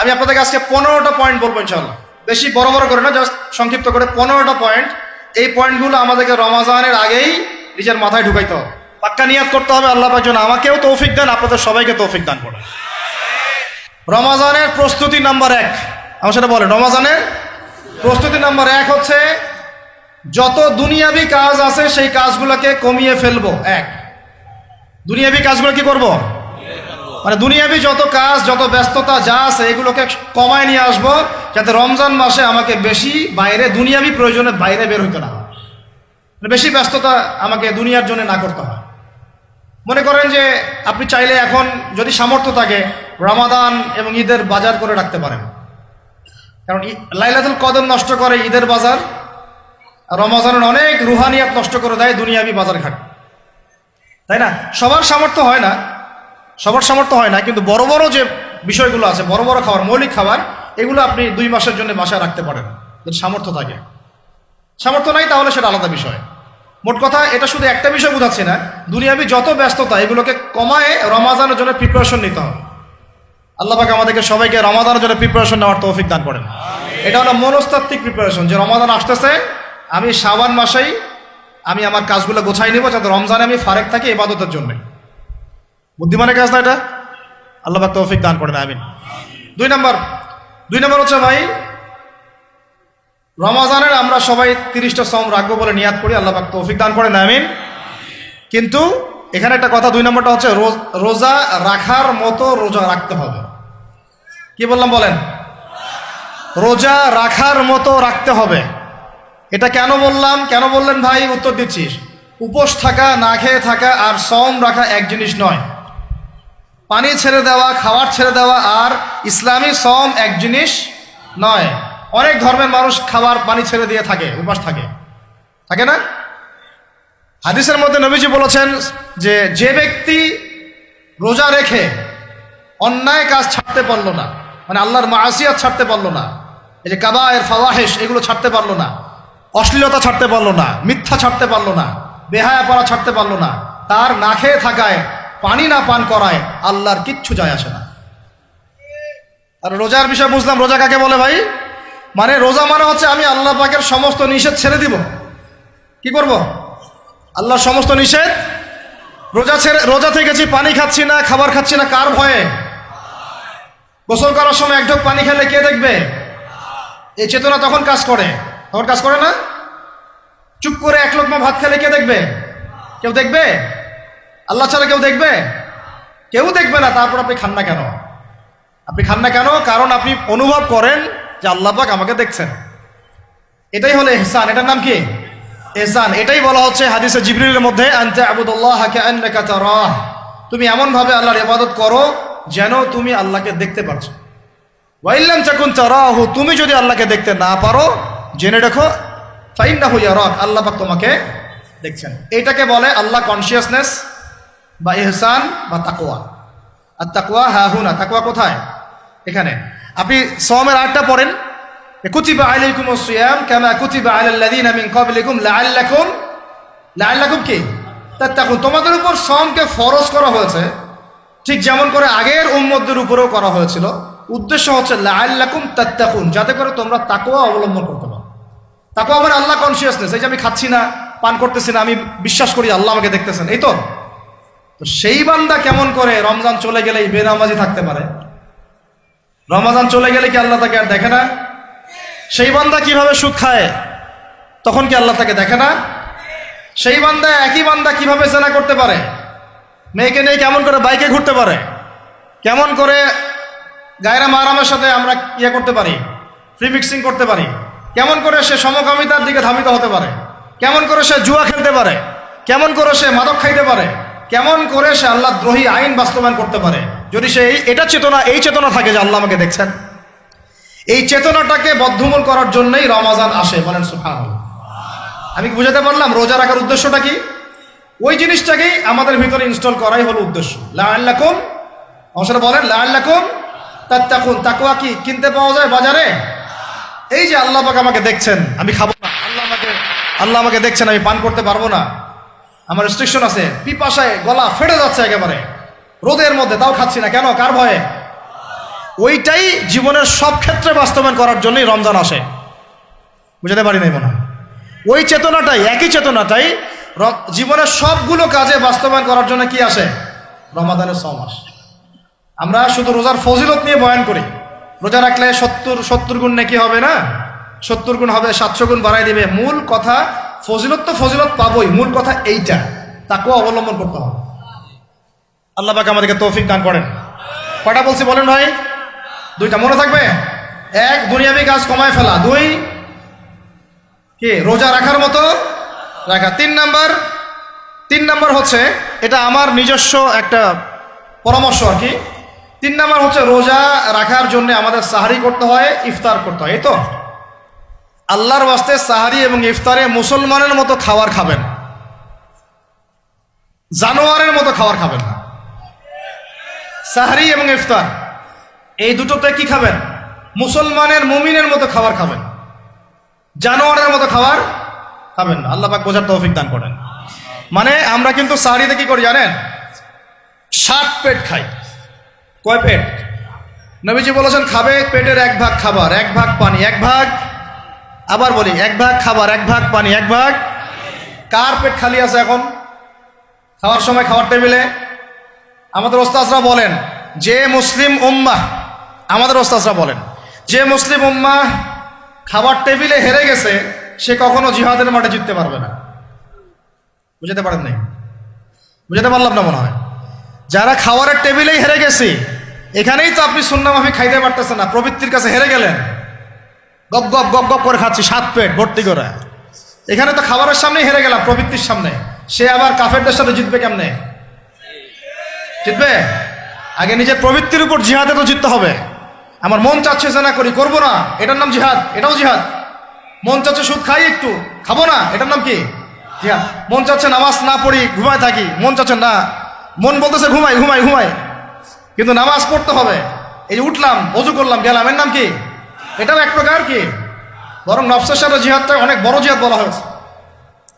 আমি আপনাদেরকে আজকে পনেরোটা পয়েন্ট বলব ইনশাল্লাহ বেশি বড় বড় করে না জাস্ট সংক্ষিপ্ত করে পনেরোটা পয়েন্ট এই পয়েন্টগুলো আমাদেরকে রমাজানের আগেই নিজের মাথায় ঢুকাইতে হবে। পাক্কা নিয়াত করতে হবে, আল্লাহ পাক আমাকেও তৌফিক দেন, আপনাদের সবাইকে তৌফিক দান করেন। রমাজানের প্রস্তুতি নাম্বার এক। আমার সেটা বলেন, রমাজানের প্রস্তুতি নাম্বার এক হচ্ছে, যত দুনিয়াবি কাজ আছে, সেই কাজগুলোকে কমিয়ে ফেলব। এক। দুনিয়াবি কাজগুলো কি করব? মানে দুনিয়াবি যত কাজ, যত ব্যস্ততা যা আছে, এগুলোকে কমায় নিয়ে আসব, যাতে রমজান মাসে আমাকে বেশি বাইরে, দুনিয়াবি প্রয়োজনে বাইরে বের হইতে না হয়। মানে বেশি ব্যস্ততা আমাকে দুনিয়ার জন্য না করতে হয়। মনে করেন যে আপনি চাইলে এখন যদি সামর্থ্য থাকে, রমাদান এবং ঈদের বাজার করে রাখতে পারেন। কারণ লাইলাতুল কদর নষ্ট করে ঈদের বাজার, রমাজানের অনেক রুহানিয়াত নষ্ট করে দেয় দুনিয়াবি বাজার ঘাট তাই না? সবার সামর্থ্য হয় না। সবার সামর্থ্য হয় না, কিন্তু বড় বড় যে বিষয়গুলো আছে, বড় বড় খাবার, মৌলিক খাবার, এগুলো আপনি দুই মাসের জন্য বাসায় রাখতে পারেন। যদি সামর্থ্য থাকে। সামর্থ্য নাই তাহলে সেটা আলাদা বিষয়। মোট কথা, এটা শুধু একটা বিষয় বোঝাচ্ছি না, দুনিয়াবি যত ব্যস্ততা, এগুলোকে কমায় রমাজানের জন্য প্রিপারেশন নিতে হবে। আল্লাহ পাক আমাদেরকে সবাইকে রমাদানের জন্য প্রিপারেশন নেওয়ার তৌফিক দান করেন। এটা হলো মনস্তাত্ত্বিক প্রিপারেশন যে রমাদান আসতেছে, আমি শাবান মাসেই আমি আমার কাজগুলো গোছাই নিব, যাতে রমজানে আমি ফারেক থাকি ইবাদতের জন্য। বুদ্ধিমানের কাজ না এটা? আল্লাহ পাক তৌফিক দান করেন, আমিন। দুই নম্বর দুই নম্বর হচ্ছে ভাই, রমাজানের আমরা সবাই তিরিশটা সম রাখব বলে নিয়াত করি, আল্লাহ পাক তৌফিক দান করেন, আমিন। কিন্তু এখানে একটা কথা, দুই নম্বরটা হচ্ছে রোজা রাখার মতো রোজা রাখতে হবে। কি বললাম বলেন? রোজা রাখার মতো রাখতে হবে। এটা কেন বললাম? কেন বললেন ভাই? উত্তর দিচ্ছিস উপোস থাকা, না খেয়ে থাকা আর সম রাখা এক জিনিস নয়। পানি ছেড়ে দেওয়া, খাবার ছেড়ে দেওয়া আর ইসলামী সম এক জিনিস নয়। অনেক ধর্মের মানুষ খাবার, পানি ছেড়ে দিয়ে থাকে, উপাস থাকে। থাকে না? হাদিসের মধ্যে নবীজি বলেছেন যে যে ব্যক্তি রোজা রেখে অন্যায় কাজ ছাড়তে পারল না মানে আল্লাহর মাসিয়াত ছাড়তে পারল না, এই যে কাবায়ের ফাওয়াহেশ, এগুলো ছাড়তে পারল না, অশ্লীলতা ছাড়তে পারল না, মিথ্যা ছাড়তে পারল না বেহায়া পড়া ছাড়তে পারল না, তার না খেয়ে থাকায় পানি না পান করায় আল্লাহর কিচ্ছু যায় আসে না। আর রোজার বিষয় বুঝলাম, রোজা কাকে বলে ভাই? মানে রোজা মানে হচ্ছে আমি আল্লাহ পাকের সমস্ত নিষেধ ছেড়ে দিব। কি করব? আল্লাহর সমস্ত নিষেধ? রোজা ছেড়ে, রোজা থেকেছি পানি খাচ্ছি না, খাবার খাচ্ছি না, কার ভয়ে? গোসল করার সময় এক ঢোক পানি খেলে কে দেখবে? এই চেতনা তখন কাজ করে। তখন কাজ করে না? চুপ করে এক লোকমা ভাত খেলে কে দেখবে? কেউ দেখবে? আল্লাহ ছাড়া কেউ দেখবে? কেউ দেখবে না, তারপর আপনি খান না কেন? আপনি খান না কেন? কারণ আপনি অনুভব করেন যে আল্লাহ পাক আমাকে দেখছেন। এটাই হলো এহসান এটার নাম কি? এহসান এটাই বলা হচ্ছে হাদিসে জিবরিলের মধ্যে, আনতে আবুদুল্লাহ তুমি এমন ভাবে আল্লাহর ইবাদত করো যেন তুমি আল্লাহকে দেখতে পারছ। ওয়াইল্লাম চাকুন তারাহু। তুমি যদি আল্লাহকে দেখতে না পারো, জেনে রাখো ফাইন্না হইয়া আল্লাহ পাক তোমাকে দেখছেন। এটাকে বলে আল্লাহ কনসিয়াসনেস বা এহসান বা তাকওয়া। আর তাকওয়া, হা হুনা তাকওয়া কোথায়? এখানে। আপনি সমের আটটা পড়েন। কুতিবা আলাইকুম সিয়াম কামা কুতিবা আলাল লাযিনা মিন ক্বাবলিকুম লাআল্লাকুম লাআল্লাকুম কি? তাত্তাকুন। তোমাদের উপর সমকে ফরজ করা হয়েছে, ঠিক যেমন করে আগের উম্মতদের উপরেও করা হয়েছিল। উদ্দেশ্য হচ্ছে লাআল্লাকুম তাত্তাকুন, যাতে করে তোমরা তাকওয়া অবলম্বন করতে পারো। তাকওয়া মানে আল্লাহ কনসিয়াসনেস এই যে আমি খাচ্ছি না, পান করতেছি না, আমি বিশ্বাস করি আল্লাহ আমাকে দেখতেছেন, এই তো? তো সেই বান্দা কেমন করে রমজান চলে গেলেই বেনামাজি থাকতে পারে? রমজান চলে গেলে কি আল্লাহ তাকে আর দেখে না? সেই বান্দা কীভাবে সুখ খায়, তখন কি আল্লাহ তাকে দেখে না? সেই বান্দা একই বান্দা কীভাবে সেনা করতে পারে? মেয়েকে নিয়ে কেমন করে বাইকে ঘুরতে পারে? কেমন করে গায়রা মারামের সাথে আমরা ইয়ে করতে পারি ফ্রি মিক্সিং করতে পারি? কেমন করে সে সমকামিতার দিকে ধাবিত হতে পারে? কেমন করে সে জুয়া খেলতে পারে? কেমন করে সে মাদক খাইতে পারে? কেমন করে সে আল্লাহ দ্রোহী আইন বাস্তবায়ন করতে পারে? যদি সে এটা চেতনা, এই চেতনা থাকে যে আল্লাহ আমাকে দেখছেন। এই চেতনাটাকে বদ্ধমূল করার জন্যই রমাজান আসে, বলেন সুফান আমি বুঝাতে পারলাম? রোজা রাখার উদ্দেশ্যটা কি? ওই জিনিসটাকেই আমাদের ভিতরে ইনস্টল করাই হলো উদ্দেশ্য। লাল্লাকুম অবসরে বলেন লাল্লাকুম তাত্তাকুন। তাকুয়া কি? কিনতে পাওয়া যায় বাজারে? এই যে আল্লাহ পাক আমাকে দেখছেন, আমি খাব না। আল্লাহ আমাকে আল্লাহ আমাকে দেখছেন, আমি পান করতে পারব না। আমার রেস্ট্রিকশন আছে। পিপাসায় গলা ফেটে যাচ্ছে একেবারে। রোদের মধ্যে তাও খাচ্ছি না। কেন? কার ভয়ে? ওইটাই জীবনের সব ক্ষেত্রে বাস্তবায়ন করার জন্যই রমজান আসে। বুঝতে পারি নাই মনে ওই চেতনাটাই, একই চেতনাটাই জীবনের সবগুলো কাজে বাস্তবায়ন করার জন্য কি আসে? রমাদানের ছ মাস আমরা শুধু রোজার ফজিলত নিয়ে বয়ান করি। রোজা রাখলে সত্তর সত্তর গুণ নাকি হবে না? সত্তর গুণ হবে, সাতশো গুণ বাড়াই দিবে। মূল কথা ফজিলত তো ফজিলত পাবই, মূল কথা এইটা। তাকেও অবলম্বন করতে হবে। আল্লাহ পাক আমাদেরকে তৌফিক দান করেন। কটা বলছি বলেন ভাই? দুইটা মনে থাকবে? এক, দুনিয়াবি কাজ কমায় ফেলা। দুই, কি? রোজা রাখার মতো রাখা। তিন নাম্বার তিন নাম্বার হচ্ছে, এটা আমার নিজস্ব একটা পরামর্শ আর কি। তিন নাম্বার হচ্ছে, রোজা রাখার জন্য আমাদের সাহারি করতে হয়, ইফতার করতে হয়, এই তো? আল্লাহর বাস্তে সাহারি এবং ইফতারে মুসলমানের মতো খাবার খাবেন জানোয়ারের মতো খাবার খাবেন না। সাহারি এবং ইফতার, এই দুটোতে কি খাবেন? মুসলমানের, মুমিনের মতো খাবার খাবেন। জানোয়ারের মতো খাবার খাবেন না। আল্লাহ পাক বোঝার তৌফিক দান করেন। মানে আমরা কিন্তু সাহারিতে কি করি জানেন? ষাট পেট খাই। কয় পেট? নবীজি বলেছেন, খাবে পেটের এক ভাগ খাবার, এক ভাগ পানি, এক ভাগ আবার বলি, এক ভাগ খাবার, এক ভাগ পানি, এক ভাগ কার পেট খালি আছে এখন? খাওয়ার সময় খাওয়ার টেবিলে? আমাদের ওস্তাজরা বলেন, যে মুসলিম উম্মা আমাদের ওস্তাজরা বলেন, যে মুসলিম উম্মা খাবার টেবিলে হেরে গেছে, সে কখনো জিহাদের মাঠে জিততে পারবে না। বুঝাতে পারেন নাই? বুঝাতে পারলাম না মনে হয়। যারা খাওয়ারের টেবিলেই হেরে গেছি, এখানেই তো আপনি সুন্না মাফি খাইতে পারতেছেন না, প্রবৃত্তির কাছে হেরে গেলেন। গপ গপ গপ গপ করে খাচ্ছি, সাত পেট, ভর্তি করে। এখানে তো খাবারের সামনেই হেরে গেলাম, প্রবৃত্তির সামনে। সে আবার কাফেরদের সাথে জিতবে কেমনে? জিতবে? আগে নিজের প্রবৃত্তির উপর জিহাদে তো জিততে হবে। আমার মন চাচ্ছে যে না করি, করব না। এটার নাম জিহাদ, এটাও জিহাদ। মন চাচ্ছে সুদ খাই একটু, খাব না, এটার নাম কি? জিহাদ। মন চাচ্ছে নামাজ না পড়ি, ঘুমায় থাকি, মন চাচ্ছে না। মন বলতেছে ঘুমাই ঘুমাই ঘুমাই। কিন্তু নামাজ পড়তে হবে। এই যে উঠলাম, অজু করলাম, গেলাম, এর নাম কি? এটাও এক প্রকার কি? বরং নফসের সাথে জিহাদটা অনেক বড় জিহাদ বলা হয়েছে।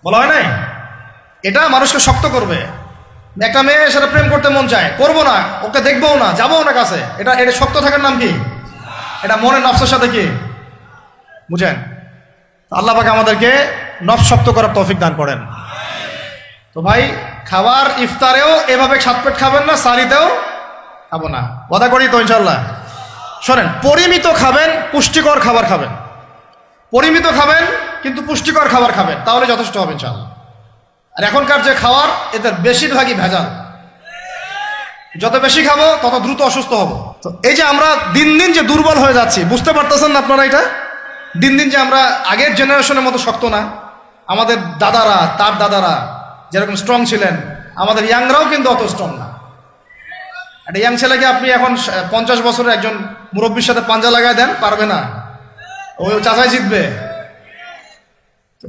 বলা হয় নাই? এটা মানুষকে শক্ত করবে। একটা মেয়ে, সেটা প্রেম করতে মন চায়। করব না, ওকে দেখব না যাব না কাছে। এটা এটা শক্ত থাকার নাম কি? এটা মনের নফসের সাথে কি? বুঝেন? আল্লাহ পাকে আমাদেরকে নফস শক্ত করার তৌফিক দান করেন। তো ভাই, খাবার, ইফতারেও এভাবে সাত পেট খাবেন না, সারিতেও খাব না। কথা করি তো ইনশাল্লাহ শোনেন, পরিমিত খাবেন, পুষ্টিকর খাবার খাবেন। পরিমিত খাবেন, কিন্তু পুষ্টিকর খাবার খাবেন, তাহলে যথেষ্ট হবে ইনশাল্লাহ আর এখনকার যে খাওয়ার এদের বেশিরভাগই ভেজাল। যত বেশি খাব, তত দ্রুত অসুস্থ হব। তো এই যে আমরা দিন দিন যে দুর্বল হয়ে যাচ্ছি, বুঝতে পারতেছেন না আপনারা এটা? দিন দিন যে আমরা আগের জেনারেশনের মতো শক্ত না। আমাদের দাদারা, তার দাদারা যেরকম স্ট্রং ছিলেন, আমাদের ইয়াংরাও কিন্তু অত স্ট্রং না। একটা ইয়াং ছেলেকে আপনি এখন পঞ্চাশ বছরের একজন মুরব্বীর সাথে পাঞ্জা লাগায় দেন, পারবে না। ওই চাচাই জিতবে।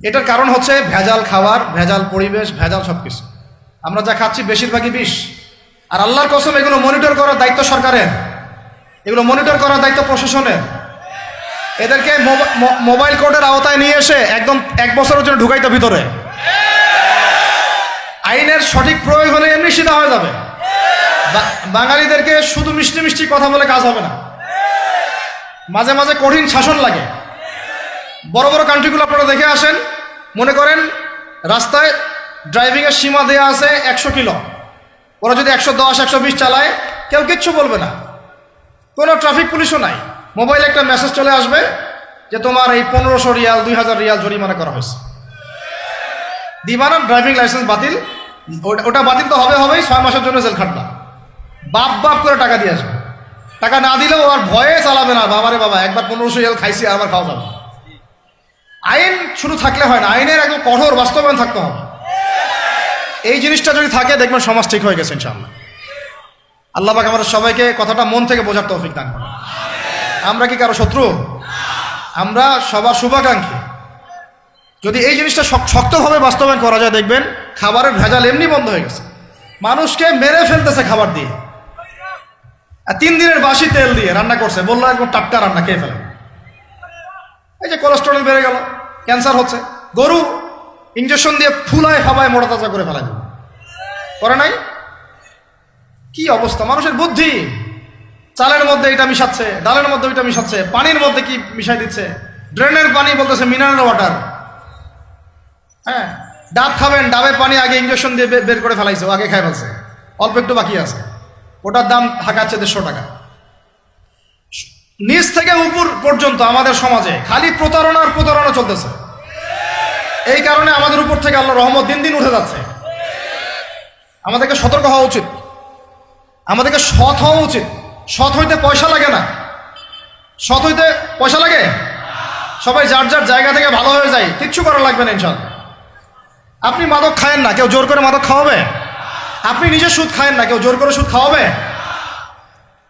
এটার কারণ হচ্ছে ভেজাল খাবার, ভেজাল পরিবেশ, ভেজাল সব কিছু আমরা যা খাচ্ছি বেশিরভাগই বিষ। আর আল্লাহর কসম, এগুলো মনিটর করার দায়িত্ব সরকারের। এগুলো মনিটর করার দায়িত্ব প্রশাসনের। এদেরকে মোবাইল কোর্টের আওতায় নিয়ে এসে একদম এক বছরের জন্য ঢুকাইতো ভিতরে। আইনের সঠিক প্রয়োগ হলে এমনি সিধা হয়ে যাবে। বাঙালিদেরকে শুধু মিষ্টি মিষ্টি কথা বলে কাজ হবে না। মাঝে মাঝে কঠিন শাসন লাগে। বড় বড় কান্ট্রিগুলো আপনারা দেখে আসেন, মনে করেন রাস্তায় ড্রাইভিংয়ের সীমা দেওয়া আছে একশো কিলো। ওরা যদি একশো দশ, একশো বিশ চালায়, কেউ কিচ্ছু বলবে না। কোনো ট্রাফিক পুলিশও নাই। মোবাইলে একটা মেসেজ চলে আসবে যে তোমার এই পনেরোশো রিয়াল, দুই হাজার রিয়াল জরিমানা করা হয়েছে। দিবানা ড্রাইভিং লাইসেন্স বাতিল। ওটা- বাতিল তো হবে, হবেই, ছয় মাসের জন্য জেল খাটবা বাপ বাপ করে টাকা দিয়ে আসবে। টাকা না দিলেও আর ভয়ে চালাবে না। বাবারে বাবা, একবার পনেরোশো রিয়াল খাইছি আর আবার খাওয়া যাবে আইন শুধু থাকলে হয় না, আইনের একদম কঠোর বাস্তবায়ন থাকতে হবে। এই জিনিসটা যদি থাকে, দেখবেন সমাজ ঠিক হয়ে গেছে ইনশাআল্লাহ। আল্লাহ পাক আমাদের সবাইকে কথাটা মন থেকে বোঝার তৌফিক দান করে আমরা কি কারও শত্রু? আমরা সবার শুভাকাঙ্ক্ষী। যদি এই জিনিসটা শক্তভাবে বাস্তবায়ন করা যায়, দেখবেন খাবারের ভেজাল এমনি বন্ধ হয়ে গেছে। মানুষকে মেরে ফেলতেছে খাবার দিয়ে। আর তিন দিনের বাসি তেল দিয়ে রান্না করছে। বলল একদম টাটকা রান্না খেয়ে ফেলে। এই যে কোলেস্টেরল বেড়ে গেল ক্যান্সার হচ্ছে। গরু ইঞ্জেকশন দিয়ে ফুলায়, ফাবায়, মোটা তাজা করে ফেলা করে নাই? কি অবস্থা? মানুষের বুদ্ধি। চালের মধ্যে এটা মিশাচ্ছে ডালের মধ্যে ওইটা মিশাচ্ছে পানির মধ্যে কি মিশাই দিচ্ছে? ড্রেনের পানি বলতেছে মিনারেল ওয়াটার হ্যাঁ ডাব খাবেন, ডাবের পানি আগে ইঞ্জেকশন দিয়ে বের করে ফেলাইছে আগে খাই ফেলছে। অল্প একটু বাকি আছে। ওটার দাম হাঁকাচ্ছে দেড়শো টাকা। নিচ থেকে উপর পর্যন্ত আমাদের সমাজে খালি প্রতারণা আর প্রতারণা চলতেছে। এই কারণে আমাদের উপর থেকে আল্লাহ রহমত দিন দিন উঠে যাচ্ছে। আমাদেরকে সতর্ক হওয়া উচিত। আমাদেরকে সৎ হওয়া উচিত। সৎ হইতে পয়সা লাগে না। সৎ হইতে পয়সা লাগে? সবাই যার যার জায়গা থেকে ভালো হয়ে যায়, কিচ্ছু করা লাগবে না ইনশাল্লাহ আপনি মাদক খায়েন না, কেউ জোর করে মাদক খাওয়াবে? আপনি নিজে সুদ খায়েন না, কেউ জোর করে সুদ খাওয়াবে?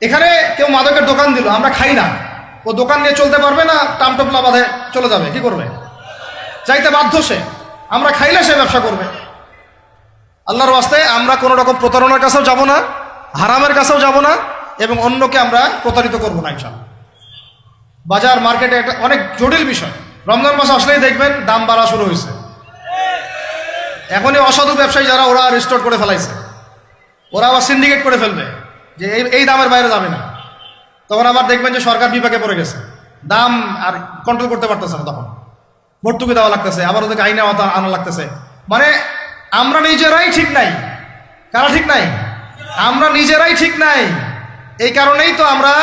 এখানে কেউ মাদকের দোকান দিল, আমরা খাই না। ও দোকান নিয়ে চলতে পারবে না টামটোপলা বাঁধে চলে যাবে, কি করবে? চাইতে বাধ্য সে, আমরা খাইলে সে ব্যবসা করবে। আল্লাহর ওয়াস্তে আমরা কোনো রকম প্রতারণার কাছেও যাব না, হারামের কাছেও যাব না, এবং অন্যকে আমরা প্রতারিত করব না ইনশাল্লাহ বাজার, মার্কেটে একটা অনেক জটিল বিষয়। রমজান মাস আসলেই দেখবেন দাম বাড়া শুরু হয়েছে। এখনই অসাধু ব্যবসায়ী যারা, ওরা রিস্টোর করে ফেলাইছে। ওরা আবার সিন্ডিকেট করে ফেলবে যে এই এই দামের বাইরে যাবে না। তখন আবার দেখবেন যে সরকার বিপাকে পড়ে গেছে। দাম আর কন্ট্রোল করতে পারতেছে না তখন। ভর্তুকি দেওয়া লাগতেছে, আবার ওদেরকে আইনে আনা লাগতেছে। মানে আমরা নিজেরাই ঠিক নাই। কারা ঠিক নাই? আমরা নিজেরাই ঠিক নাই। এই কারণেই তো আমরা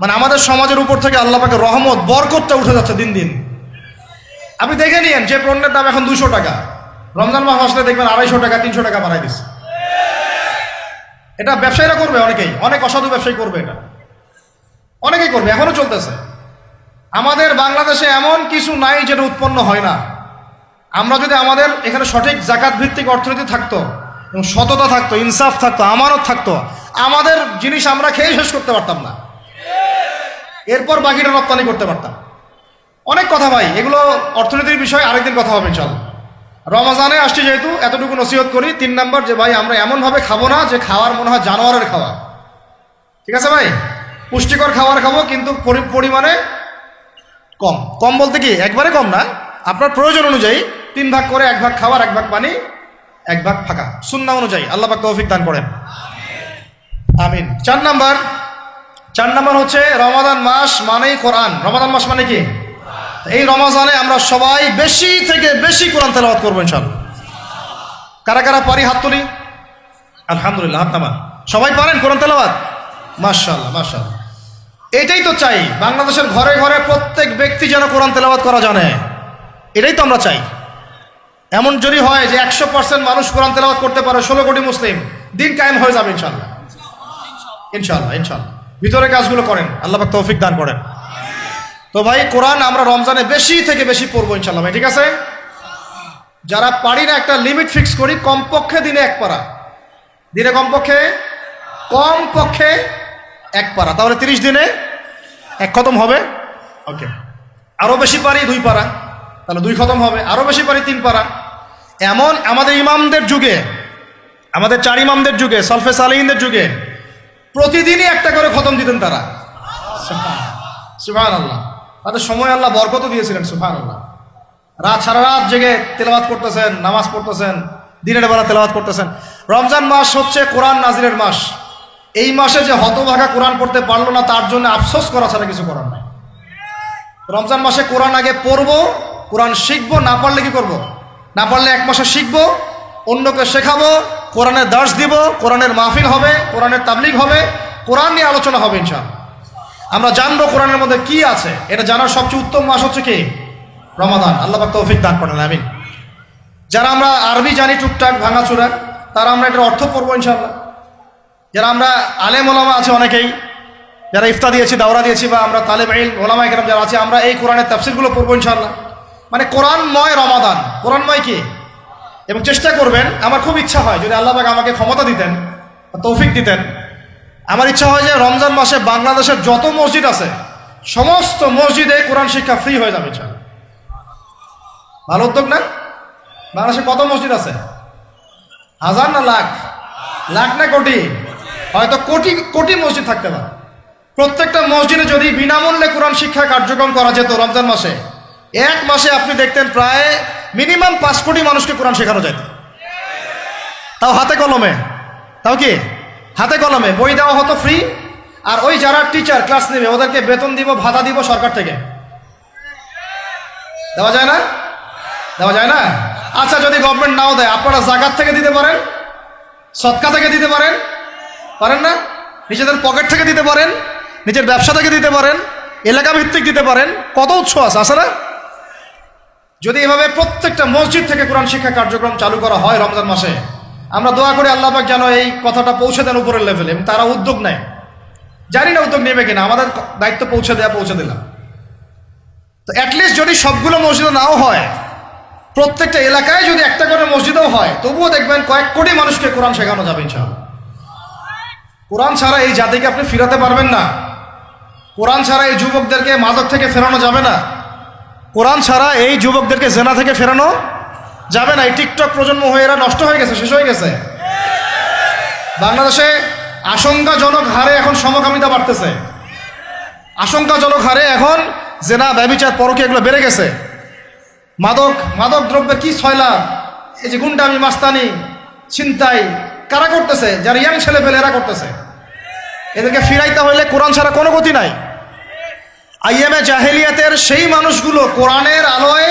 মানে আমাদের সমাজের উপর থেকে আল্লাহ পাকে রহমত, বরকতটা উঠে যাচ্ছে দিন দিন। আপনি দেখে নিয়েন, যে পণ্যের দাম এখন দুশো টাকা। রমজান মাস আসলে দেখবেন আড়াইশো টাকা, তিনশো টাকা বাড়াই দিচ্ছে। এটা ব্যবসায়ীরা করবে অনেকেই। অনেক অসাধু ব্যবসায়ী করবে এটা। অনেকেই করবে, এখনও চলতেছে। আমাদের বাংলাদেশে এমন কিছু নাই যেটা উৎপন্ন হয় না। আমরা যদি আমাদের এখানে সঠিক জাকাত ভিত্তিক অর্থনীতি থাকতো, এবং সততা থাকতো, ইনসাফ থাকতো, আমানত থাকতো, আমাদের জিনিস আমরা খেয়ে শেষ করতে পারতাম না। এরপর বাকিটা রপ্তানি করতে পারতাম। অনেক কথা ভাই, এগুলো অর্থনীতির বিষয়ে আরেকদিন কথা হবে চল রমাজানে আসছি যেহেতু, এতটুকু নসিহত করি। তিন নাম্বার যে, ভাই, আমরা এমনভাবে খাব না যে, খাওয়ার মনে হয় জানোয়ারের খাওয়া। ঠিক আছে, ভাই? পুষ্টিকর খাবার খাব, কিন্তু পরি- পরিমাণে কম। কম বলতে কি, একবারে কম না। আপনার প্রয়োজন অনুযায়ী তিন ভাগ করে এক ভাগ খাবার এক ভাগ পানি, এক ভাগ ফাঁকা। শূন্য অনুযায়ী। আল্লাহ পাক তৌফিক দান করেন। আমিন। চার নাম্বার। চার নাম্বার হচ্ছে রমাদান মাস মানেই কোরআন। রমাদান মাস মানে কি? এই রমাজানে আমরা সবাই বেশি থেকে বেশি কোরআন তেলাওয়াত করব ইনশাল্লাহ কারা কারা পারি হাত তুলি? আলহামদুলিল্লাহ, হাত সবাই পারেন কোরআন তেলাওয়াত? মাশাল্লাহ মাশাল্লাহ এটাই তো চাই, বাংলাদেশের ঘরে ঘরে প্রত্যেক ব্যক্তি যেন কোরআন তেলাওয়াত করা জানে। এটাই তো আমরা চাই। এমন যদি হয় যে একশো পার্সেন্ট মানুষ কোরআন তেলাওয়াত করতে পারে, ষোলো কোটি মুসলিম, দিন কায়েম হয়ে যাবে ইনশাল্লাহ ইনশাল্লাহ ইনশাল্লাহ ভিতরে কাজগুলো করেন, আল্লাহ তৌফিক দান করেন। তো ভাই, কোরআন আমরা রমজানে বেশি থেকে বেশি পড়ব ইনশাল্লাহ ভাই, ঠিক আছে? যারা পারি না একটা লিমিট ফিক্স করি, কমপক্ষে দিনে এক পারা। দিনে কমপক্ষে? কম পক্ষে এক পারা। তাহলে তিরিশ দিনে এক খতম হবে? ওকে। আরও বেশি পারি দুই পারা। তাহলে দুই খতম হবে। আরও বেশি পারি তিন পারা। এমন আমাদের ইমামদের যুগে, আমাদের চার ইমামদের যুগে, সলফে সালিহিনদের যুগে, প্রতিদিনই একটা করে খতম দিতেন তারা। সুফান আল্লাহ তাদের সময় আল্লাহ বরকত দিয়েছিলেন সুফান আল্লাহ রাত সারা রাত জেগে তেলাওয়াত করতেছেন, নামাজ পড়তেছেন, দিনের বেলা তেলাওয়াত করতেছেন। রমজান মাস হচ্ছে কোরআন নাজিরের মাস। এই মাসে যে হতভাগা কোরআন পড়তে পারল না, তার জন্য আফসোস করা ছাড়া কিছু করার নাই। রমজান মাসে কোরআন আগে পড়ব, কোরআন শিখব, না পারলে কি করব। না পারলে এক মাসে শিখব, অন্যকে শেখাবো, কোরআনের দাস দিব, কোরআনের মাহফিল হবে, কোরআনের তাবলিগ হবে, কোরআন নিয়ে আলোচনা হবে ইনশাআল্লাহ। আমরা জানব কোরআনের মধ্যে কি আছে। এটা জানার সবচেয়ে উত্তম মাস হচ্ছে কি? রমাদান। আল্লাহ পাক তৌফিক দান করেন, আমিন। যারা আমরা আরবি জানি, টুকটাক ভাঙাচুরা তারা আমরা এটার অর্থ পড়ব ইনশাআল্লাহ। যারা আমরা আলেম ওলামা আছে অনেকেই, যারা ইফতা দিয়েছি, দাওরা দিয়েছি, বা আমরা তালেব আইল ওলামা একরাম যারা আছে, আমরা এই কোরআনের তাফসিরগুলো পড়ব ইনশাআল্লাহ। মানে কোরআনময় রমাদান। কোরআনময় কি? এবং চেষ্টা করবেন, আমার খুব ইচ্ছা হয় যদি আল্লাহ পাক আমাকে ক্ষমতা দিতেন তৌফিক দিতেন আমার ইচ্ছা হয় যে রমজান মাসে বাংলাদেশের যত মসজিদ আছে, সমস্ত মসজিদে কোরআন শিক্ষা ফ্রি হয়ে যাবে ইনশাআল্লাহ ভালো উদ্যোগ না? বাংলাদেশে কত মসজিদ আছে? হাজার না লাখ? লাখ না কোটি? হয়তো কোটি কোটি মসজিদ থাকতে পারে। প্রত্যেকটা মসজিদে যদি বিনামূল্যে কোরআন শিক্ষা কার্যক্রম করা যেত রমজান মাসে, এক মাসে আপনি দেখতেন প্রায় মিনিমাম পাঁচ কোটি মানুষকে কোরআন শেখানো যেত তাও হাতে কলমে? তাও কি? হাতে কলমে, বই দেওয়া হতো ফ্রি আর ওই যারা টিচার ক্লাস নেবে, ওদেরকে বেতন দিব, ভাতা দিব সরকার থেকে। দেওয়া যায় না? দেওয়া যায় না? আচ্ছা যদি গভর্নমেন্ট নাও দেয়, আপনারা জাকাত থেকে দিতে পারেন? সৎকা থেকে দিতে পারেন? পারেন না? নিজেদের পকেট থেকে দিতে পারেন? নিজের ব্যবসা থেকে দিতে পারেন? এলাকা ভিত্তিক দিতে পারেন? কত উৎস আছে আছে না? যদি এভাবে প্রত্যেকটা মসজিদ থেকে কোরআন শিক্ষা কার্যক্রম চালু করা হয় রমজান মাসে আমরা দোয়া করি আল্লাহ পাক যেন এই কথাটা পৌঁছে দেন উপরের লেভেলে এবং তারা উদ্যোগ নেয়। জানি না উদ্যোগ নেবে কিনা, আমাদের দায়িত্ব পৌঁছে দেওয়া পৌঁছে দিলাম। তো অ্যাটলিস্ট যদি সবগুলো মসজিদে নাও হয়, প্রত্যেকটা এলাকায় যদি একটা করে মসজিদও হয়, তবুও দেখবেন কয়েক কোটি মানুষকে কোরআন শেখানো যাবে ইনশাআল্লাহ। কোরআন ছাড়া এই জাতিকে আপনি ফিরাতে পারবেন না। কোরআন ছাড়া এই যুবকদেরকে মাদক থেকে ফেরানো যাবে না। কোরআন ছাড়া এই যুবকদেরকে জেনা থেকে ফেরানো যাবে না, এই টিকটক প্রজন্ম হয়ে এরা নষ্ট হয়ে গেছে, শেষ হয়ে গেছে। বাংলাদেশে আশঙ্কাজনক হারে এখন সমকামিতা বাড়তেছে। আশঙ্কাজনক হারে এখন জেনা, ব্যবিচার পরকে এগুলো বেড়ে গেছে। মাদক মাদক দ্রব্যের কি ছয়লা? এই যে গুন্ডামি, মাস্তানি, ছিনতাই, কারা করতেছে? যারা ইয়াং ছেলে পেলে এরা করতেছে। এদেরকে ফিরাইতে হইলে কোরআন ছাড়া কোনো গতি নাই। আইএমএ জাহেলিয়াতের সেই মানুষগুলো কোরআনের আলোয়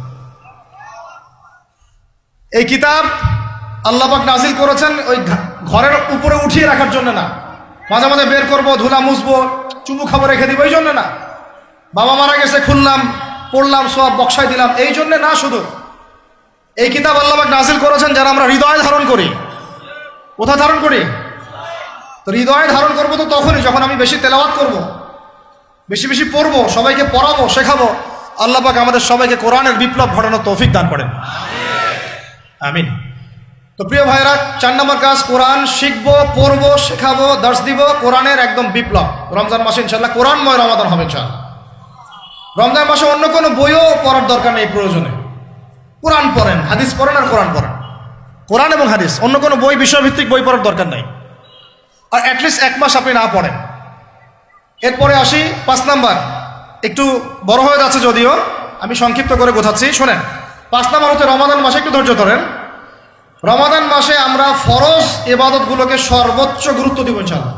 এই কিতাব আল্লাপাক নাজিল করেছেন ওই ঘরের উপরে উঠিয়ে রাখার জন্য না। মাঝে মাঝে বের করব, ধুলা মুছবো, চুমু খাব রেখে দিব, এই জন্য না। বাবা মারা গেছে, খুললাম, পড়লাম, সব বক্সায় দিলাম, এই জন্যে না শুধু। এই কিতাব আল্লাপাক নাজিল করেছেন যারা আমরা হৃদয় ধারণ করি। কোথায় ধারণ করি? তো হৃদয়ে ধারণ করব তো তখনই, যখন আমি বেশি তেলাওয়াত করব। বেশি বেশি পড়ব, সবাইকে পড়াবো, শেখাবো, আল্লাহ পাক আমাদের সবাইকে কোরআনের বিপ্লব ঘটানোর তৌফিক দান করেন। আমিন। তো প্রিয় ভাইরা চার নম্বর কাজ, কোরআন শিখব, পড়ব, শেখাবো, দর্শ দিব, কোরআনের একদম বিপ্লব। রমজান মাসে ইনশাল্লাহ কোরআনময় রমাদান হবে ইনশাল্লাহ রমজান মাসে অন্য কোনো বইও পড়ার দরকার নেই প্রয়োজনে। কোরআন পড়েন, হাদিস পড়েন আর কোরআন পড়েন। কোরআন এবং হাদিস, অন্য কোনো বই, বিষয়ভিত্তিক বই পড়ার দরকার নাই। আর অ্যাটলিস্ট এক মাস আপনি না পড়েন। এরপরে আসি, পাঁচ নাম্বার। একটু বড় হয়ে যাচ্ছে যদিও, আমি সংক্ষিপ্ত করে গোছাচ্ছি, শোনেন। পাঁচ নাম্বার হচ্ছে রমাদান মাসে একটু ধৈর্য ধরেন। রমাদান মাসে আমরা ফরজ এবাদতগুলোকে সর্বোচ্চ গুরুত্ব দিব ইনশাল্লাহ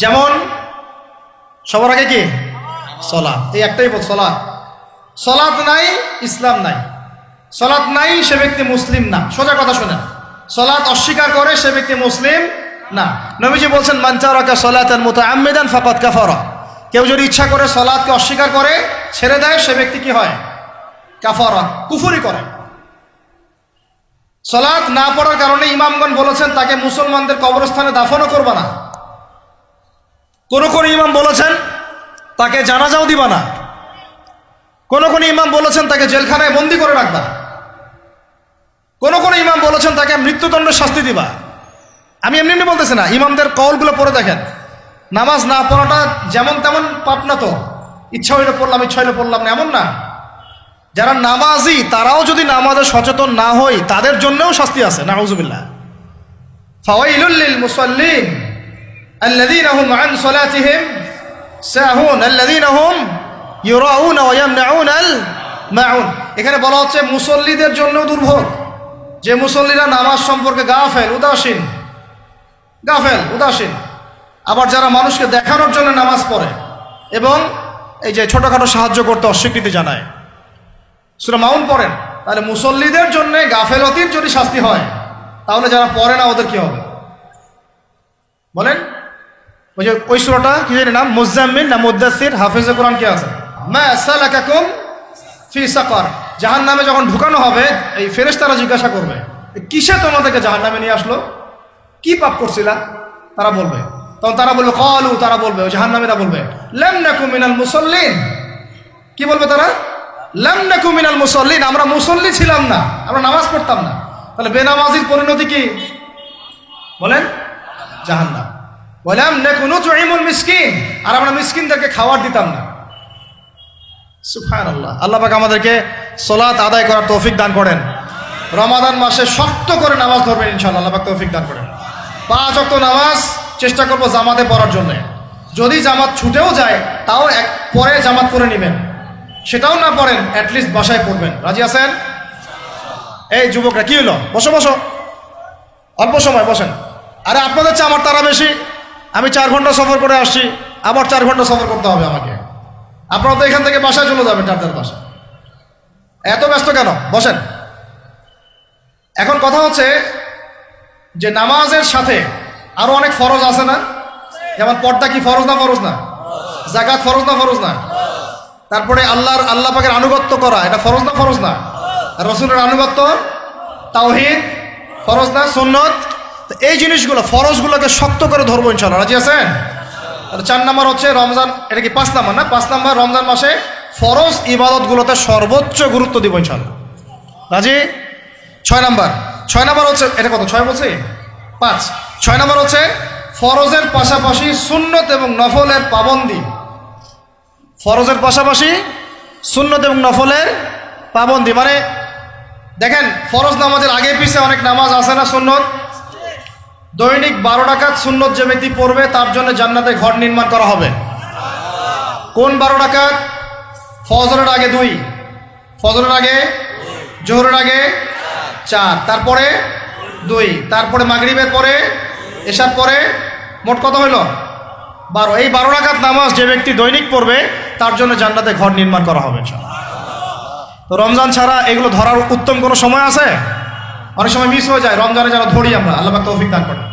যেমন, সবার আগে কি? সলা এই একটাই বল সলা সলাৎ নাই, ইসলাম নাই। সলাৎ নাই, সে ব্যক্তি মুসলিম না। সোজা কথা শোনেন। সলাৎ অস্বীকার করে সে ব্যক্তি মুসলিম না। নবীজি বলছেন মানচারাকা সলাতান মুতাআম্মিদান ফাকাদ কাফারা। কেউ যদি ইচ্ছা করে সলাৎকে অস্বীকার করে, ছেড়ে দেয়, সে ব্যক্তি কি হয়? কাফারা, কুফুরি করে। সলাৎ না পড়ার কারণে ইমামগণ বলেছেন, তাকে মুসলমানদের কবরস্থানে দাফনও করবা না। কোন কোন ইমাম বলেছেন, তাকে জানাজাও দিবা না। কোন কোন ইমাম বলেছেন, তাকে জেলখানায় বন্দি করে রাখবা। কোন কোন ইমাম বলেছেন, তাকে মৃত্যুদণ্ডের শাস্তি দিবা। আমি এমনি এমনি বলতেছি না, ইমামদের কলগুলো পড়ে দেখেন। নামাজ না পড়াটা যেমন তেমন পাপ না তো। ইচ্ছা হইলে পড়লাম, ইচ্ছা হইলে পড়লাম না, এমন না। যারা নামাজি তারাও যদি নামাজে সচেতন না হই তাদের জন্যও শাস্তি আছে নাউজুবিল্লাহ ফাওয়াইলুল মুসাল্লিন الذين هم عن صلاتهم সাহুন الذين هم يراؤون ويمنعون الماعون এখানে বলা হচ্ছে মুসল্লিদের জন্য দুর্ভোগ যে মুসল্লিরা নামাজ সম্পর্কে গাফেল উদাসীন গাফেল উদাসীন আবার যারা মানুষকে দেখানোর জন্য নামাজ পড়ে এবং এই যে ছোটখাটো সাহায্য করতে অস্বীকৃতি জানায় সুরা মাউন পড়েন, তাহলে মুসল্লিদের জন্য গাফেলতির যদি শাস্তি হয়, তাহলে যারা পড়ে না, ওদের কি হবে? বলেন, ওই যে, ওই সুরাটা কি জানি নাম? মুজাম্মিন না মুদাসির হাফিজে কোরআন কে আছে? ফি জাহান নামে যখন ঢুকানো হবে, এই ফেরেশতারা জিজ্ঞাসা করবে কিসে তোমাদেরকে জাহান নামে নিয়ে আসলো? কি পাপ করছিলা? তারা বলবে, তখন তারা বলবে, কলু, তারা বলবে জাহান নামীরা বলবে, লেম নাকু মিনাল মুসল্লিন। কি বলবে তারা? লাম নাকু মিনাল মুসল্লিন, আমরা মুসল্লি ছিলাম না, আমরা নামাজ পড়তাম না। তাহলে বেনামাজির পরিণতি কি? বলেন, জাহান্নাম। বললাম নেকুনু চুইমুল মিসকিন, আর আমরা মিসকিনদেরকে খাবার দিতাম না। সুফান আল্লাহ আল্লাহ আমাদেরকে সোলাত আদায় করার তৌফিক দান করেন। রমাদান মাসে শক্ত করে নামাজ ধরবেন ইনশাল্লাহ আল্লাহ তৌফিক দান করেন। পাঁচ অক্ত নামাজ চেষ্টা করব জামাতে পড়ার জন্যে। যদি জামাত ছুটেও যায়, তাও এক পরে জামাত করে নেবেন। সেটাও না পড়েন অ্যাটলিস্ট বাসায় পড়বেন। রাজি আছেন? এই যুবকরা, কি হলো? বসো বসো। অল্প সময়, বসেন। আরে আপনাদের চেয়ে আমার তারা বেশি। আমি চার ঘণ্টা সফর করে আসছি। আবার চার ঘণ্টা সফর করতে হবে আমাকে। আপনারা তো এখান থেকে বাসায় চলে যাবেন, চারটার বাসা। এত ব্যস্ত কেন? বসেন। এখন কথা হচ্ছে যে নামাজের সাথে আরও অনেক ফরজ আছে না? যেমন পর্দা কি ফরজ না ফরজ না? জাকাত ফরজ না ফরজ না? তারপরে আল্লাহর, আল্লাহ পাকের আনুগত্য করা, এটা ফরজ না ফরজ না? রসুলের আনুগত্য, তাওহিদ, ফরজ না, সুন্নত? এই জিনিসগুলো, ফরজগুলোকে শক্ত করে ধরবো ইনশাল্লাহ রাজি আছেন? চার নাম্বার হচ্ছে রমজান, এটা কি পাঁচ নাম্বার না? পাঁচ নাম্বার রমজান মাসে ফরজ ইবাদতগুলোতে সর্বোচ্চ গুরুত্ব দিব ইনশাল্লাহ রাজি? ছয় নাম্বার। ছয় নাম্বার হচ্ছে, এটা কত? ছয় বলছি? পাঁচ। ছয় নাম্বার হচ্ছে, ফরজের পাশাপাশি সুন্নত এবং নফলের পাবন্দি ফরজের পাশাপাশি সুন্নত এবং নফলের পাবন্দি। মানে দেখেন, ফরজ নামাজের আগে পিছে অনেক নামাজ আছে না সুন্নত? দৈনিক বারো টাকাত সুন্নত যে ব্যক্তি পড়বে, তার জন্য জান্নাতে ঘর নির্মাণ করা হবে। কোন বারো টাকাত ফজরের আগে দুই, ফজরের আগে জোহরের আগে চার, তারপরে দুই, তারপরে মাগরিবের পরে এসার পরে মোট কত হইল? বারো। এই বারো রাকাত নামাজ যে ব্যক্তি দৈনিক পড়বে তার জন্য জান্নাতে ঘর নির্মাণ করা হবে তো রমজান ছাড়া এগুলো ধরার উত্তম কোনো সময় আছে? অনেক সময় মিস হয়ে যায়, রমজানে যেন ধরি আমরা, আল্লাহ তৌফিক দান করেন।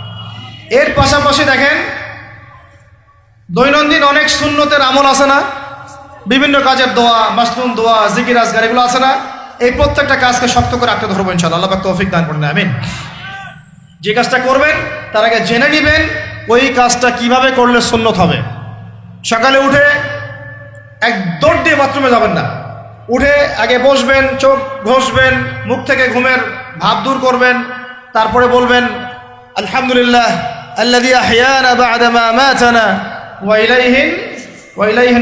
এর পাশাপাশি দেখেন, দৈনন্দিন অনেক শূন্যতের আমল আছে না? বিভিন্ন কাজের দোয়া মাসনুন দোয়া, জিকির, আজগার, এগুলো আছে না? এই প্রত্যেকটা কাজকে শক্ত করে আঁকড়ে ধরবো ইনশাল্লাহ আল্লাহ তৌফিক দান করেন, আমিন। যে কাজটা করবেন, তার আগে জেনে নেবেন, ওই কাজটা কীভাবে করলে সুন্নত হবে। সকালে উঠে এক দৌড় দিয়ে বাথরুমে যাবেন না। উঠে আগে বসবেন, চোখ ঘষবেন, মুখ থেকে ঘুমের ভাব দূর করবেন, তারপরে বলবেন, আলহামদুলিল্লাহ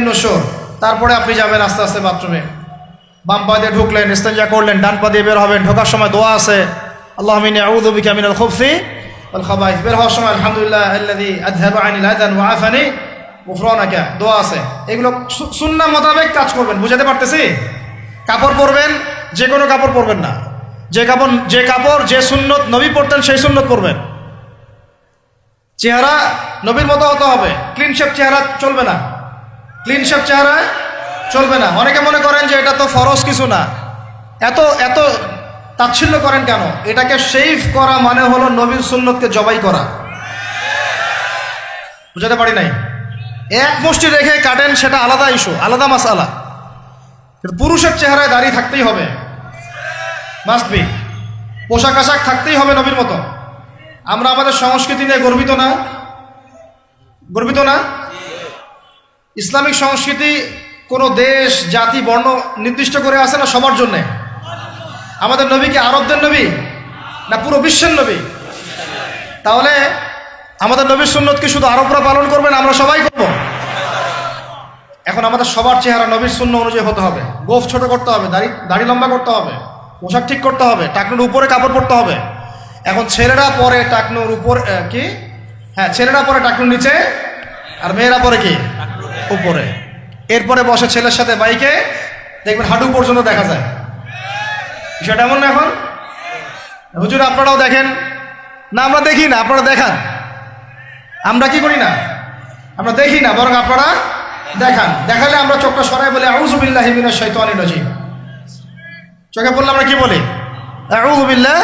নুশুর। তারপরে আপনি যাবেন আস্তে আস্তে বাথরুমে। বাম পা দিয়ে ঢুকলেন ইস্তেঞ্জা করলেন, ডান পা দিয়ে বের হবেন, ঢোকার সময় দোয়া আছে। আল্লাহ মিনি আউযু বিকা মিনাল খুবসি বের হওয়ার সময়, আলহামদুলিল্লাহ, আল্লাযী আযহাবা আনিল আযান ওয়া আফানি গুফরানাকা দোয়া আছে। এগুলো সু- সুন্নাহ মোতাবেক কাজ করবেন, বুঝাতে পারতেছি? কাপড় পরবেন, যে কোনো কাপড় পরবেন না। যে কাপড় যে কাপড়, যে সুন্নত নবী পরতেন, সেই সুন্নত পরবেন। চেহারা নবীর মতো হতে হবে। ক্লিন শেপ চেহারা চলবে না। ক্লিন শেপ চেহারা চলবে না। অনেকে মনে করেন যে এটা তো ফরজ কিছু না। এত এত তাচ্ছিল্য করেন কেন? এটাকে শেভ করা মানে হলো নবীর সুন্নতকে জবাই করা। বুঝাতে পারি নাই? এক মুষ্টি রেখে কাটেন, সেটা আলাদা ইস্যু আলাদা মাসালা। কিন্তু পুরুষের চেহারায় দাঁড়িয়ে থাকতেই হবে। মাস্ট বি পোশাক আশাক থাকতেই হবে নবীর মতো। আমরা আমাদের সংস্কৃতি নিয়ে গর্বিত না? গর্বিত না? ইসলামিক সংস্কৃতি কোনো দেশ, জাতি, বর্ণ নির্দিষ্ট করে আছে না সবার জন্যে? আমাদের নবী কি আরবদের নবী? না পুরো বিশ্বের নবী? তাহলে আমাদের নবীর সুন্নত কি শুধু আরবরা পালন করবেন? আমরা সবাই করব। এখন আমাদের সবার চেহারা নবীর শূন্য অনুযায়ী হতে হবে। গোফ ছোট করতে হবে, দাড়ি দাড়ি লম্বা করতে হবে, পোশাক ঠিক করতে হবে, টাকনুর উপরে কাপড় পরতে হবে। এখন ছেলেরা পরে টাকনুর উপর কি? হ্যাঁ ছেলেরা পরে টাকনুর নিচে, আর মেয়েরা পরে কি? উপরে। এরপরে বসে ছেলের সাথে বাইকে, দেখবেন হাঁটু পর্যন্ত দেখা যায়। বিষয়টা এমন না এখন? হুজুর, আপনারাও দেখেন। না, আমরা দেখি না, আপনারা দেখান। আমরা কি করি না? আমরা দেখি না, বরং আপনারা দেখান। দেখালে আমরা চোখটা সরাই বলি আউজুবিল্লাহ হিমিনাশ শাইতানির রাজিম। চোখে বললে আমরা কি বলি? আউজুবিল্লাহ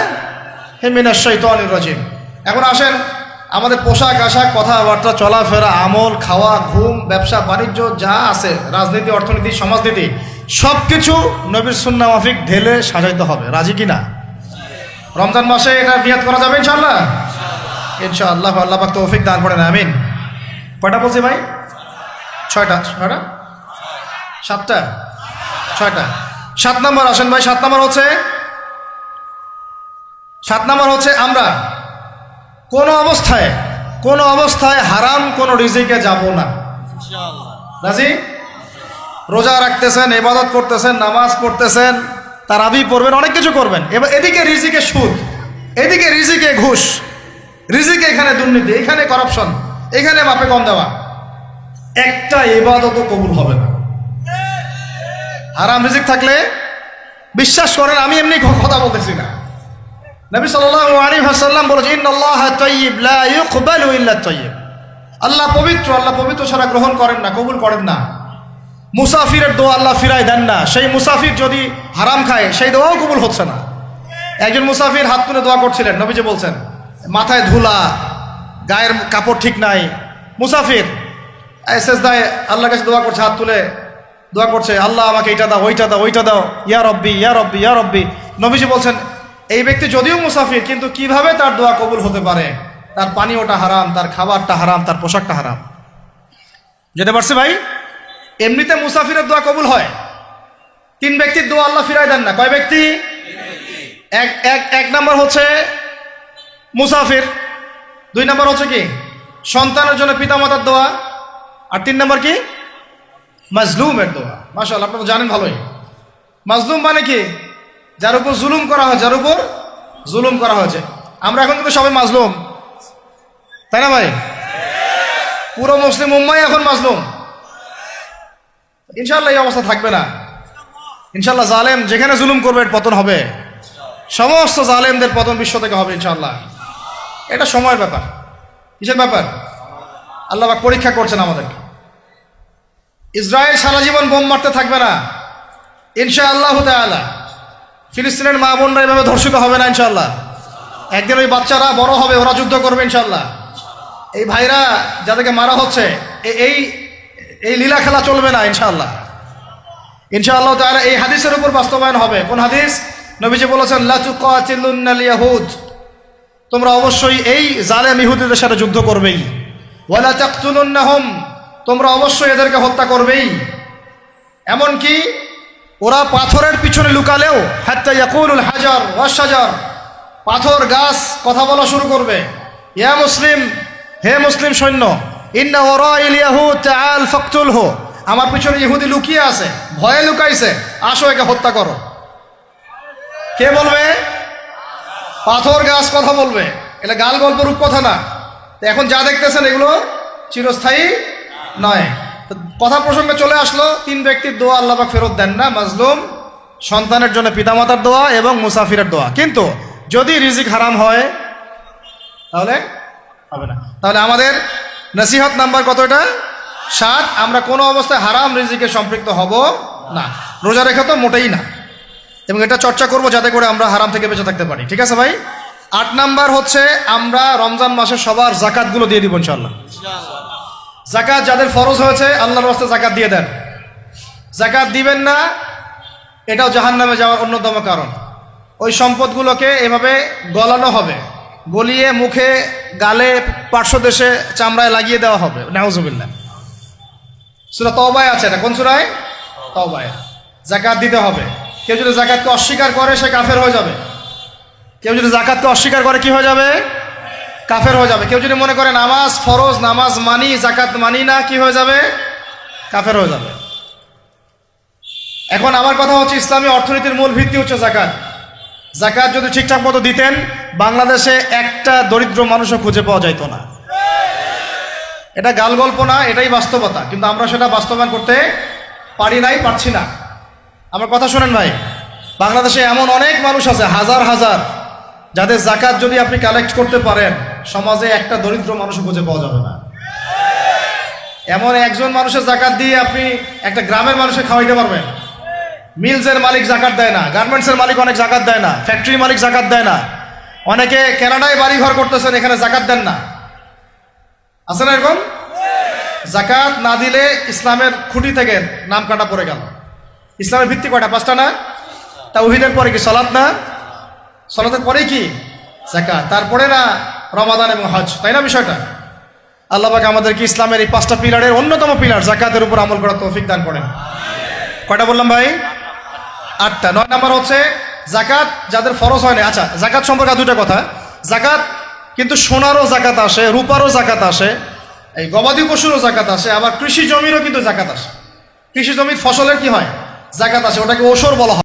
হিমিনাশ শাইতানির রাজিম। এখন আসেন, আমাদের পোশাক, আশাক, কথাবার্তা, চলাফেরা, আমল, খাওয়া, ঘুম, ব্যবসা, বাণিজ্য, যা আছে, রাজনীতি, অর্থনীতি, সমাজনীতি সব কিছু নবীর সুন্না মাফিক ঢেলে সাজাইতে হবে। রাজি কি না রমজান মাসে এটা বিয়াদ করা যাবে ইনশাল্লাহ ইনশাআল্লাহ আল্লাহ পাক তৌফিক দান করেন আমিন। কয়টা বলছি ভাই? ছয়টা। ছয়টা? সাতটা? ছয়টা। সাত নম্বর আসেন ভাই সাত নম্বর হচ্ছে সাত নম্বর হচ্ছে আমরা কোন অবস্থায় কোন অবস্থায় হারাম কোনো রিজিকে যাব না। রাজি? রোজা রাখতেছেন এবাদত করতেছেন নামাজ পড়তেছেন তার আবি পড়বেন অনেক কিছু করবেন। এবার এদিকে রিজিকে সুদ এদিকে রিজিকে ঘুষ রিজিকে এখানে দুর্নীতি, এখানে করাপশন এখানে বাপে কম দেওয়া। একটা এবাদতও কবুল হবে না। হারাম রিজিক থাকলে বিশ্বাস করেন, আমি এমনি কথা বলতেছি না। নবী সাল্লাল্লাহু আলাইহি ওয়াসাল্লাম বলেছেন, ইন্নাল্লাহা তাইয়্যিব, লা ইউকবালু ইল্লা তাইয়্যিব। আল্লাহ পবিত্র আল্লাহ পবিত্র ছাড়া গ্রহণ করেন না, কবুল করেন না। মুসাফিরের দোয়া আল্লাহ ফিরাই দেন না। সেই মুসাফির যদি হারাম খায়, সেই দোয়াও কবুল হচ্ছে না। একজন মুসাফির হাত তুলে দোয়া করছিলেন, নবীজি বলছেন মাথায় ধুলা, গায়ের কাপড় ঠিক নাই। মুসাফির এসেস দায় আল্লাহর কাছে দোয়া করছে, হাত তুলে দোয়া করছে, আল্লাহ আমাকে এইটা দাও, ওইটা দাও ওইটা দাও, ইয়া রব্বি ইয়া রব্বি ইয়া রব্বি। নবীজি বলছেন, এই ব্যক্তি যদিও মুসাফির, কিন্তু কীভাবে তার দোয়া কবুল হতে পারে? তার পানীয়টা হারাম, তার খাবারটা হারাম, তার পোশাকটা হারাম। যেতে পারছে ভাই? এমনিতে মুসাফিরের দোয়া কবুল হয়। তিন ব্যক্তির দোয়া আল্লাহ ফিরাই দেন না। কয় ব্যক্তি? এক এক এক নম্বর হচ্ছে মুসাফির। দুই নম্বর হচ্ছে কি? সন্তানের জন্য পিতামাতার দোয়া। আর তিন নম্বর কি? মাজলুমের দোয়া। মাসাল আপনারা জানেন ভালোই। মাজলুম মানে কি? যার উপর জুলুম করা হয়, যার উপর জুলুম করা হয়েছে। আমরা এখন কিন্তু সবাই মাজলুম। তাই না ভাই? পুরো মুসলিম উম্মাই এখন মাজলুম। ইনশাল্লাহ এই অবস্থা থাকবে না। ইনশাল্লাহ জালেম যেখানে জুলুম করবে পতন হবে। সমস্ত জালেমদের পতন বিশ্ব থেকে হবে ইনশাল্লাহ এটা সময়ের ব্যাপার। কিসের ব্যাপার? আল্লাহ পরীক্ষা করছেন আমাদেরকে। ইসরায়েল সারা জীবন বোম মারতে থাকবে না। ইনশা আল্লাহ তালা ফিলিস্তিনের মা বোনরা এভাবে ধর্ষিত হবে না ইনশাল্লাহ একদিন ওই বাচ্চারা বড় হবে, ওরা যুদ্ধ করবে ইনশাল্লাহ এই ভাইরা যাদেরকে মারা হচ্ছে এই এই লীলা খেলা চলবে না ইনশাআল্লাহ। ইনশাআল্লাহ তাআলা এই হাদিসের উপর বাস্তবায়ন হবে। কোন হাদিস? নবীজি বলেছেন, লা তুকাতিলুন্নাল ইয়াহুদ। তোমরা অবশ্যই এই জালেম ইহুদিদের সাথে যুদ্ধ করবেই। ওয়ালা তাকতুলুন্নাহুম, তোমরা অবশ্যই এদেরকে হত্যা করবেই। এমনকি ওরা পাথরের পিছনে লুকালেও, হাত্তা ইয়াকুলুল হাজার ওয়াশাজার পাথর, গাছ, কথা বলা শুরু করবে। ইয়া মুসলিম, হে মুসলিম সৈন্য ইন্না ওরা ইলিয়াহু তাআল ফাকতুলহু। আমার পিছনে ইহুদি লুকিয়ে আছে, ভয়ে লুকাইছে, আসো একে হত্যা করো। কে বলবে? পাথর গাছ কথা বলবে। এটা গাল গল্প রূপ কথা না। এখন যা দেখতেছেন এগুলো চিরস্থায়ী নয়। কথা প্রসঙ্গে চলে আসলো, তিন ব্যক্তির দোয়া আল্লাপাক ফেরত দেন না, মাজলুম। সন্তানের জন্য পিতামাতার দোয়া এবং মুসাফিরের দোয়া। কিন্তু যদি রিজিক হারাম হয়, তাহলে হবে না। তাহলে আমাদের নসিহত নাম্বার কত এটা? সাত। আমরা কোনো অবস্থায় হারাম রিজিকে সম্পৃক্ত হব না। রোজা রেখা তো মোটেই না। এবং এটা চর্চা করব যাতে করে আমরা হারাম থেকে বেঁচে থাকতে পারি। ঠিক আছে ভাই? আট নাম্বার হচ্ছে আমরা রমজান মাসে সবার জাকাতগুলো দিয়ে দিব ইনশাল্লাহ জাকাত যাদের ফরজ হয়েছে, আল্লাহর রাস্তে জাকাত দিয়ে দেন। জাকাত দিবেন না, এটাও জাহান নামে যাওয়ার অন্যতম কারণ। ওই সম্পদগুলোকে এভাবে গলানো হবে, গলিয়ে মুখে, গালে, পার্শ্বদেশে চামড়ায় লাগিয়ে দেওয়া হবে। নাউজুবিল্লাহ। সুরা তবায় আছে এটা। কোন সুরায়? তবায় জাকাত দিতে হবে। কেউ যদি জাকাতকে অস্বীকার করে, সে কাফের হয়ে যাবে। কেউ যদি জাকাতকে অস্বীকার করে, কি হয়ে যাবে? কাফের হয়ে যাবে। কেউ যদি মনে করে নামাজ ফরজ, নামাজ মানি জাকাত মানি না, কি হয়ে যাবে? কাফের হয়ে যাবে। এখন আমার কথা হচ্ছে, ইসলামী অর্থনীতির মূল ভিত্তি হচ্ছে জাকাত জাকাত যদি ঠিকঠাক মতো দিতেন, বাংলাদেশে একটা দরিদ্র মানুষও খুঁজে পাওয়া যাইতো না। এটা গাল গল্প না, এটাই বাস্তবতা। কিন্তু আমরা সেটা বাস্তবায়ন করতে পারি নাই, পারছি না। আমার কথা শোনেন ভাই, বাংলাদেশে এমন অনেক মানুষ আছে, হাজার হাজার, যাদের জাকাত যদি আপনি কালেক্ট করতে পারেন, সমাজে একটা দরিদ্র মানুষ খুঁজে পাওয়া যাবে না। এমন একজন মানুষের জাকাত দিয়ে আপনি একটা গ্রামের মানুষকে খাওয়াইতে পারবেন। মিলসের মালিক জাকাত দেয় না, গার্মেন্টসের মালিক অনেক জাকাত দেয় না ফ্যাক্টরি মালিক জাকাত দেয় না। অনেকে কেনাডায় বাড়ি ঘর করতেছেন, এখানে জাকাত দেন না। আছে না এরকম? জাকাত না দিলে ইসলামের খুঁটি থেকে নাম কাটা পড়ে গেল। ইসলামের ভিত্তি কয়টা? পাঁচটা না? তা উহিদের পরে কি সলাৎ না? সলাতের পরে কি? জাকাত তারপরে না রমাদান এবং হজ, তাই না বিষয়টা? আল্লাহ পাক আমাদেরকে ইসলামের এই পাঁচটা পিলারের অন্যতম পিলার জাকাতের উপর আমল করার তৌফিক দান করেন। কয়টা বললাম ভাই? আটটা। নয় নাম্বার হচ্ছে জাকাত যাদের ফরজ হয় না আচ্ছা জাকাত সম্পর্কে দুটো কথা। জাকাত কিন্তু সোনারও জাকাত আসে, রূপারও জাকাত আসে, এই গবাদি পশুরও জাকাত আসে, আবার কৃষি জমিরও কিন্তু জাকাত আসে। কৃষি জমির ফসলের কি হয়? জাকাত আছে ওটাকে ওসর বলা হয়।